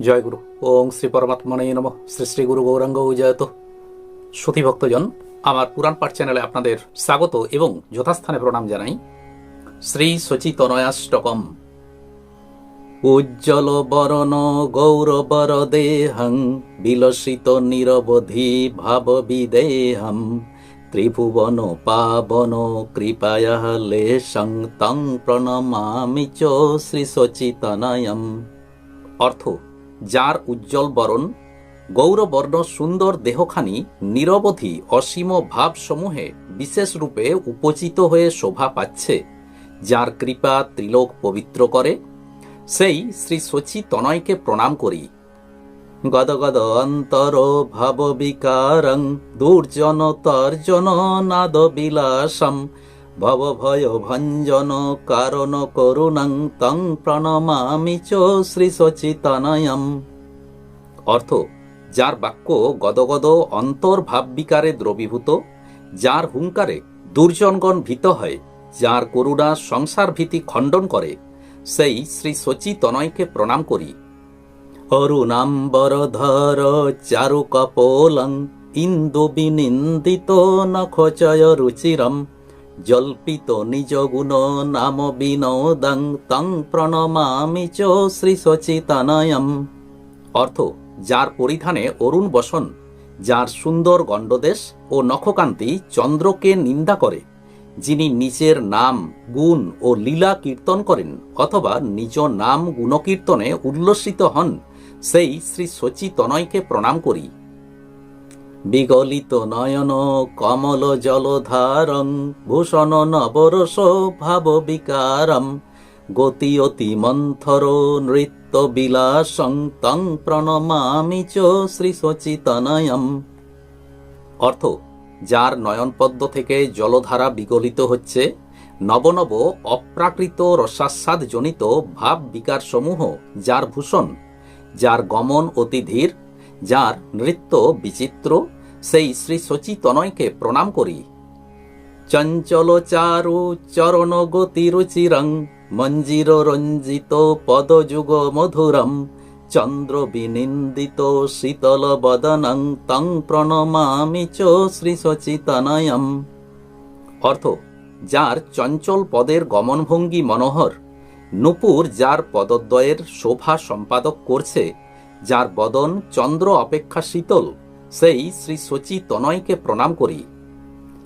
জয় গুরু। ওং শ্রী পরমাত্মনে নম। শ্রী শ্রী গুরু গৌরাঙ্গ জয়ত। সতী ভক্তজন, আমার পুরাণ পাঠ চ্যানেলে আপনাদের স্বাগত এবং যথাস্থানে প্রণাম জানাই। শ্রী সচিতনয়াষ্টকম। উজ্জ্বল বরণ গৌরবর দেহং, বিলসিত নিরবধি ভাব বিদেহম। ত্রিভুবন পাবন কৃপায়া লেশং তং প্রণমামি চ শ্রী সচিতনয়ম। অর্থ যার উজ্জ্বল বরণ, গৌরবর্ণ সুন্দর দেহখানি নিরবধি অসীম ভাবসমূহে বিশেষ রূপে উপচিত হয়ে শোভা পাচ্ছে, যার কৃপা ত্রিলোক পবিত্র করে। সেই শ্রী শচী তনয়কে প্রণাম করি। গদগদ অন্তর ভাব বিকারং দুর্জন তর্জন নাদ বিলাসম ভব ভয় ভঞ্জন কারণ করুণাং তং প্রণমামি চ শ্রী সচিতনয়ম অর্থ, যার বাক্য গদগদ অন্তর্ভাব বিকারে দ্রবীভূত, যার হুঙ্কারে দুর্জনগণ ভীত হয়, যার করুণা সংসার ভীতি খণ্ডন করে, সেই শ্রী সচি তনয়কে প্রণাম করি। অরুণাম্বরধর চারু কপোলং ইন্দু বিনিন্দিত নখচয় রুচিরম জল্পিত নিজ গুণ নাম বিনোদং তং প্রণমামি চ শ্রী সচিতানয়ম। অর্থ, যার পরিধানে অরুণ বসন, যার সুন্দর গণ্ডদেশ ও নখকান্তি চন্দ্রকে নিন্দা করে, যিনি নিজের নাম, গুণ ও লীলা কীর্তন করেন অথবা নিজ নাম গুণকীর্তনে উল্লসিত হন, সেই শ্রী সচিতনয়কে প্রণাম করি। বিগলিত নয়ন, কমল জলধারং ভূষণ নবরস ভাব বিকারম গতি অতি মন্থর নৃত্য বিলাসং, তং প্রণমামি চ শ্রী সচিতনয়ম। অর্থ, যার নয়নপদ্ম থেকে জলধারা বিগলিত হচ্ছে নবনব অপ্রাকৃত রসাস্বাদ জনিত ভাব বিকার সমূহ যার ভূষণ, যার গমন অতি ধীর যার নৃত্য বিচিত্র সেই শ্রী সচিতনয়কে প্রণাম করি। চঞ্চল চারু চরণ গতি রুচিরং, মঞ্জির রঞ্জিত পদযুগ মধুরম, চন্দ্র বিনিন্দিত শীতল বদনং তং প্রণমামি চ শ্রী সচিতনয়ম। অর্থ, যার চঞ্চল পদের গমনভঙ্গি মনোহর, নূপুর যার পদদ্বয়ের শোভা সম্পাদক করছে, যার বদন চন্দ্র অপেক্ষা শীতল সেই শ্রী সচি তনয়কে প্রণাম করি।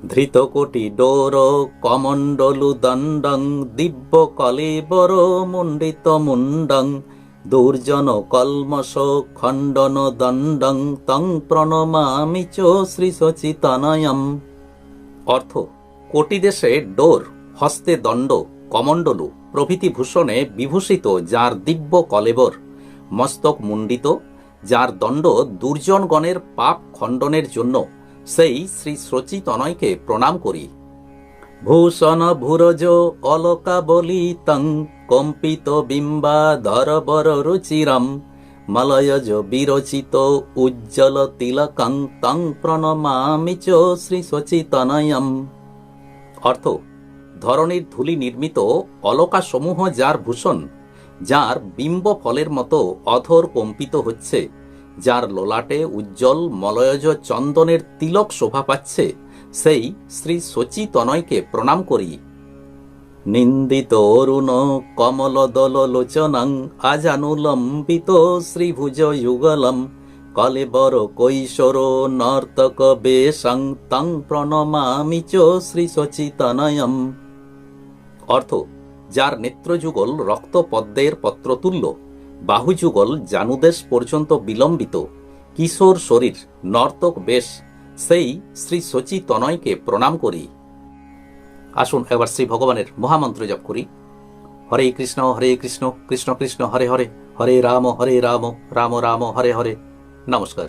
ধৃত কোটি ডোর, কমণ্ডলু দণ্ডং, দিব্য কলেবর, মণ্ডিত মুণ্ডং, দুর্জন কলমশ, খণ্ডন দণ্ডং, তং প্রণমামি চ শ্রী সচিতনয়ম। অর্থ, কোটি দেশে ডোর, হস্তে দণ্ড, কমণ্ডলু প্রভৃতি ভূষণে বিভূষিত, যার দিব্য কলেবর, মস্তক মুণ্ডিত যার দণ্ড দুর্জনগণের পাপ খণ্ডনের জন্য সেই শ্রী সচিতনয়কে প্রণাম করি। ভূষণ ভুরজ অলকা বলিতং কম্পিত বিম্বা ধরবর রুচিরম মলয়জ বিরচিত উজ্জ্বল তিলকং তং প্রণমামি চ শ্রী সচিতনয়ম অর্থ ধরনের ধূলি নির্মিত অলকাসমূহ যার ভূষণ যার বিম্ব ফলের মতো অধর কম্পিত হচ্ছে, যার ললাটে উজ্জ্বল মলয়জ চন্দনের তিলক শোভা পাচ্ছে, সেই শ্রী সচি তনয়কে প্রণাম করি। নিন্দিত অরুণ কমল দল লোচনং আজানুলম্বিত শ্রীভুজ যুগলম কলেবর কৈশোর নর্তক বেশং তং প্রণমামি চ শ্রী সচিতনয়ম। অর্থ যার নেত্রযুগল রক্তপদ্মের পত্রতুল্য, বাহুযুগল জানুদেশ পর্যন্ত বিলম্বিত, কিশোর শরীর নর্তক বেশ, সেই শ্রী সচি তনয়কে প্রণাম করি। আসুন এবার শ্রী ভগবানের মহামন্ত্র জপ করি। হরে কৃষ্ণ হরে কৃষ্ণ কৃষ্ণ কৃষ্ণ, হরে হরে হরে রাম হরে রাম রাম রাম, হরে হরে। নমস্কার।